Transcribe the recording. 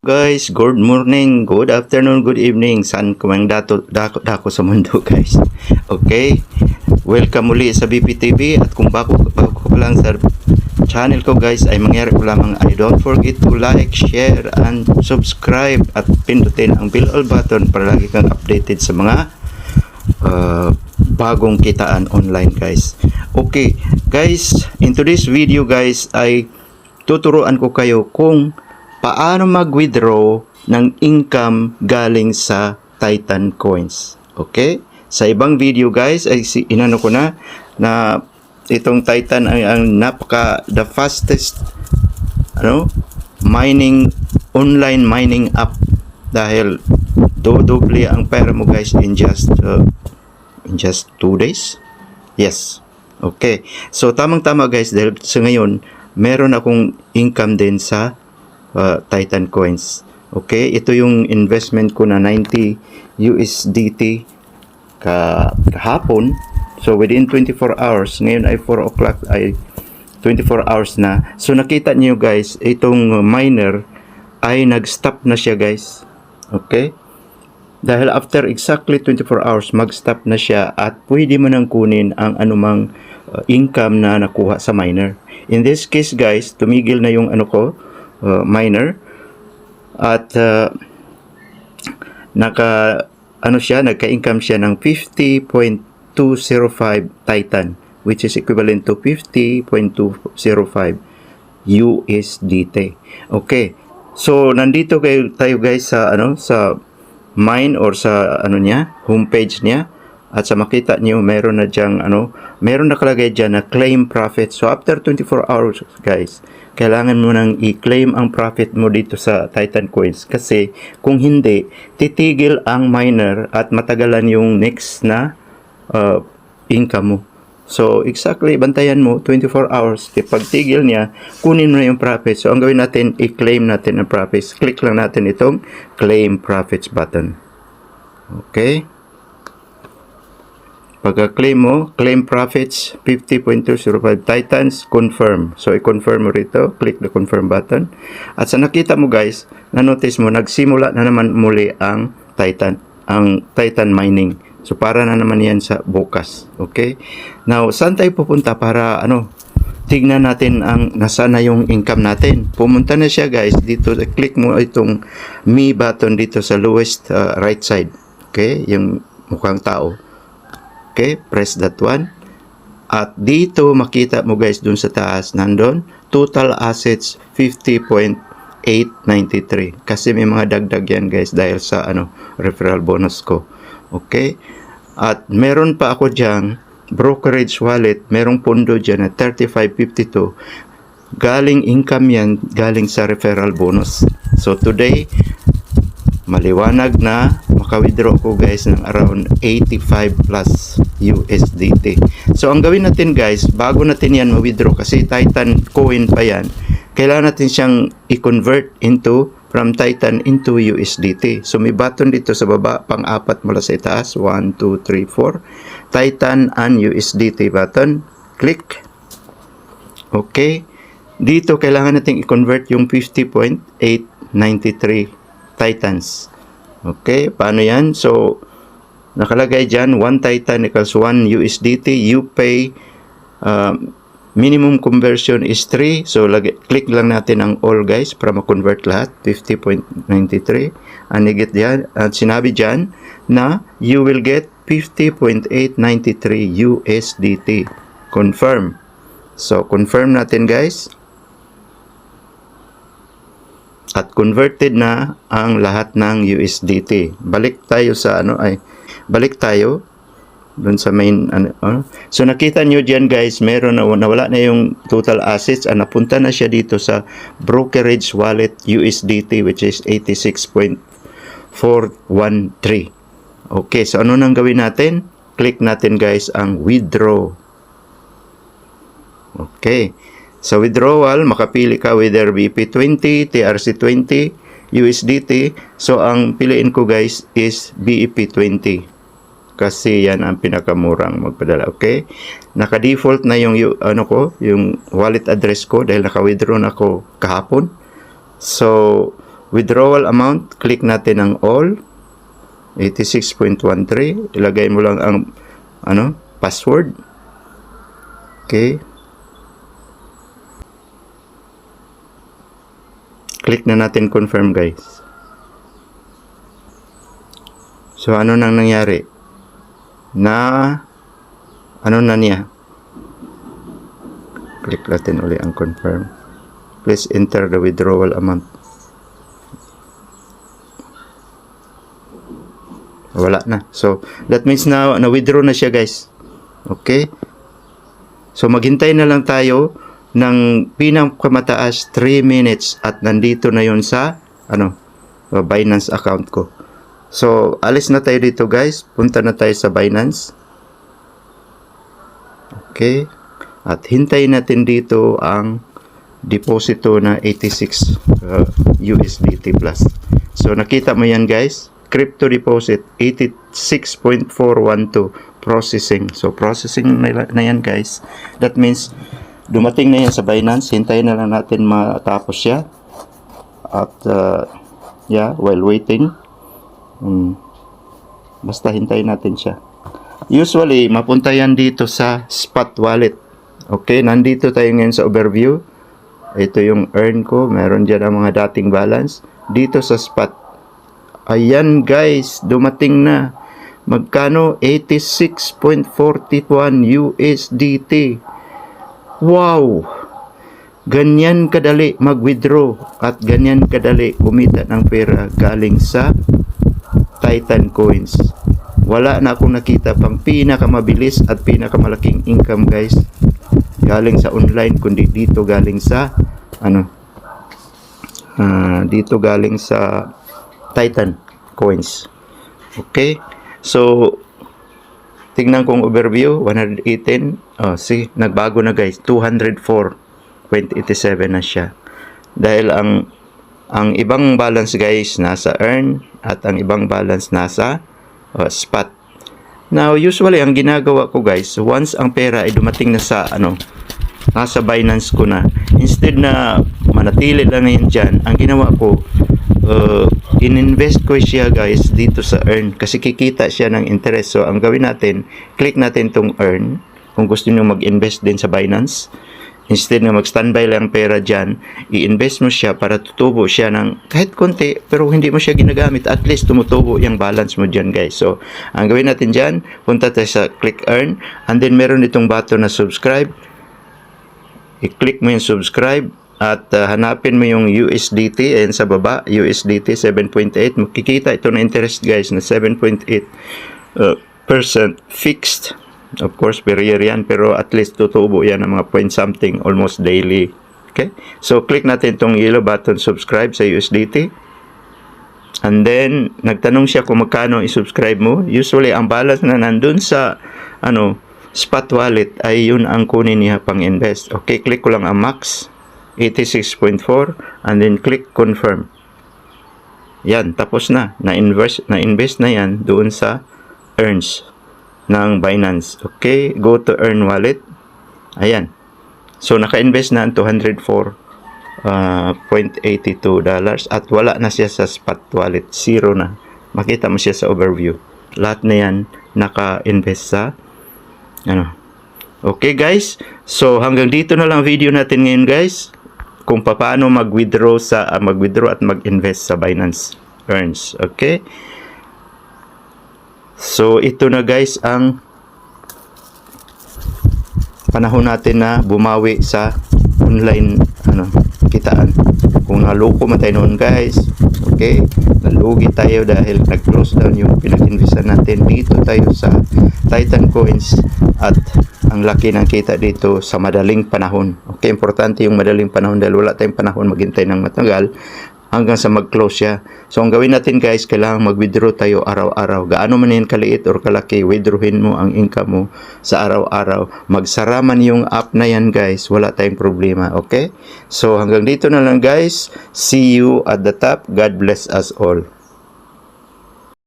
Guys, good morning, good afternoon, good evening. Saan ko mang dato, dako, dako sa mundo, guys. Okay? Welcome muli sa BPTV at kung bago, bago ko pa lang sa channel ko, guys, ay mangyari ko lamang ay don't forget to like, share, and subscribe at pindutin ang bell all button para lagi kang updated sa mga uh, bagong kitaan online, guys. Okay, guys, in today's video, guys, ay tuturuan ko kayo kung paano mag-withdraw ng income galing sa Titan Coins. Okay? Sa ibang video guys, ay si, inano ko na na itong Titan ay ang napaka the fastest ano mining online mining app dahil do doble ang pera mo guys in just uh, in just 2 days. Yes. Okay. So tamang tama guys dahil sa ngayon meron akong income din sa uh, Titan coins. Okay, ito yung investment ko na 90 USDT ka kahapon. So within 24 hours, ngayon ay 4 o'clock ay 24 hours na. So nakita niyo guys, itong miner ay nag-stop na siya guys. Okay? Dahil after exactly 24 hours, mag-stop na siya at pwede mo nang kunin ang anumang uh, income na nakuha sa miner. In this case guys, tumigil na yung ano ko, uh, miner at uh, naka ano siya nagka-income siya ng 50.205 Titan which is equivalent to 50.205 USDT. Okay. So nandito kayo tayo guys sa ano sa mine or sa ano niya, homepage niya at sa makita niyo meron na diyang ano, meron nakalagay diyan na claim profit. So after 24 hours guys, kailangan mo nang i-claim ang profit mo dito sa Titan Coins kasi kung hindi, titigil ang miner at matagalan yung next na uh, income mo. So, exactly, bantayan mo, 24 hours. Di pagtigil niya, kunin mo na yung profit. So, ang gawin natin, i-claim natin ang profits. Click lang natin itong claim profits button. Okay? Pagka-claim mo, claim profits 50.205 Titans, confirm. So, i-confirm mo rito. Click the confirm button. At sa nakita mo guys, na-notice mo, nagsimula na naman muli ang Titan, ang Titan mining. So, para na naman yan sa bukas. Okay? Now, saan tayo pupunta para, ano, tignan natin ang nasaan na yung income natin. Pumunta na siya guys dito. Click mo itong me button dito sa lowest uh, right side. Okay? Yung mukhang tao. Okay, press that one. At dito makita mo guys dun sa taas nandun total assets 50.893 kasi may mga dagdag yan guys dahil sa ano referral bonus ko. Okay? At meron pa ako diyan brokerage wallet, merong pondo diyan na 3552 galing income yan galing sa referral bonus. So today maliwanag na maka-withdraw ko guys ng around 85 plus USDT. So ang gawin natin guys, bago natin yan ma-withdraw kasi Titan coin pa yan, kailangan natin siyang i-convert into from Titan into USDT. So may button dito sa baba, pang-apat mula sa itaas, 1, 2, 3, 4. Titan and USDT button. Click. Okay. Dito kailangan nating i-convert yung 50.893 Titans. Okay, paano yan? So, nakalagay dyan, 1 Titan equals 1 USDT. You pay, um, minimum conversion is 3. So, lagi, click lang natin ang all guys para ma-convert lahat. 50.93. And you get dyan, at sinabi dyan na you will get 50.893 USDT. Confirm. So, confirm natin guys at converted na ang lahat ng USDT. Balik tayo sa ano ay balik tayo dun sa main ano, ano. So nakita nyo diyan guys, meron na nawala na yung total assets at napunta na siya dito sa brokerage wallet USDT which is 86.413. Okay, so ano nang gawin natin? Click natin guys ang withdraw. Okay. Sa withdrawal, makapili ka whether BP20, TRC20, USDT. So, ang piliin ko guys is BEP20. Kasi yan ang pinakamurang magpadala. Okay? Naka-default na yung, yung, ano ko, yung wallet address ko dahil naka-withdraw na ako kahapon. So, withdrawal amount, click natin ang all. 86.13. Ilagay mo lang ang ano, password. Okay. Click na natin confirm guys. So ano nang nangyari? Na ano na niya? Click natin uli ang confirm. Please enter the withdrawal amount. Wala na. So, that means na na-withdraw na siya, guys. Okay? So, maghintay na lang tayo ng pinakamataas 3 minutes at nandito na yon sa ano, uh, Binance account ko. So, alis na tayo dito, guys. Punta na tayo sa Binance. Okay? At hintayin natin dito ang deposito na 86 uh, USDT plus. So nakita mo yan guys, crypto deposit 86.412 processing. So processing na, na yan guys. That means dumating na yan sa Binance, hintayin na lang natin matapos siya. At uh, yeah, while waiting, um, basta hintayin natin siya. Usually, mapunta yan dito sa spot wallet. Okay, nandito tayo ngayon sa overview. Ito yung earn ko. Meron dyan ang mga dating balance. Dito sa spot. Ayan guys, dumating na. Magkano? 86.41 USDT. Wow! Ganyan kadali mag-withdraw at ganyan kadali kumita ng pera galing sa Titan Coins. Wala na akong nakita pang pinakamabilis at pinakamalaking income guys galing sa online kundi dito galing sa ano ah, dito galing sa Titan coins okay so tingnan kong overview 118 oh see nagbago na guys. 204.87 na siya. Dahil ang ang ibang balance guys nasa earn at ang ibang balance nasa uh, spot. Now, usually, ang ginagawa ko guys, once ang pera ay dumating na sa, ano, nasa Binance ko na, instead na manatili lang ngayon dyan, ang ginawa ko, uh, ininvest ko siya guys dito sa earn kasi kikita siya ng interest. So, ang gawin natin, click natin tong earn kung gusto niyo mag-invest din sa Binance. Instead na mag-standby lang pera dyan, i-invest mo siya para tutubo siya ng kahit konti, pero hindi mo siya ginagamit. At least tumutubo yung balance mo dyan, guys. So, ang gawin natin dyan, punta tayo sa click earn, and then meron itong button na subscribe. I-click mo yung subscribe, at uh, hanapin mo yung USDT, and sa baba, USDT 7.8. Makikita ito na interest, guys, na 7.8 uh, percent fixed Of course, year yan, pero at least tutubo yan ng mga point something almost daily. Okay? So, click natin itong yellow button subscribe sa USDT. And then, nagtanong siya kung magkano i-subscribe mo. Usually, ang balance na nandun sa ano, spot wallet ay yun ang kunin niya pang invest. Okay, click ko lang ang max 86.4 and then click confirm. Yan, tapos na. Na-invest na, invest na yan doon sa earns ng Binance. Okay, go to earn wallet. Ayan. So naka-invest na ang 204 uh, 0.82 dollars at wala na siya sa spot wallet. Zero na. Makita mo siya sa overview. Lahat na yan naka-invest sa ano. Okay guys. So hanggang dito na lang video natin ngayon guys. Kung paano mag-withdraw sa uh, mag-withdraw at mag-invest sa Binance Earns. Okay? So ito na guys ang panahon natin na bumawi sa online ano kitaan. Kung naloko man tayo noon guys, okay, nalugi tayo dahil nag-close down yung pinag-investan natin dito tayo sa Titan Coins at ang laki ng kita dito sa madaling panahon. Okay, importante yung madaling panahon dahil wala tayong panahon maghintay ng matagal hanggang sa mag-close siya. So, ang gawin natin guys, kailangan mag-withdraw tayo araw-araw. Gaano man yan kaliit or kalaki, withdrawin mo ang income mo sa araw-araw. Magsara man yung app na yan guys, wala tayong problema. Okay? So, hanggang dito na lang guys. See you at the top. God bless us all.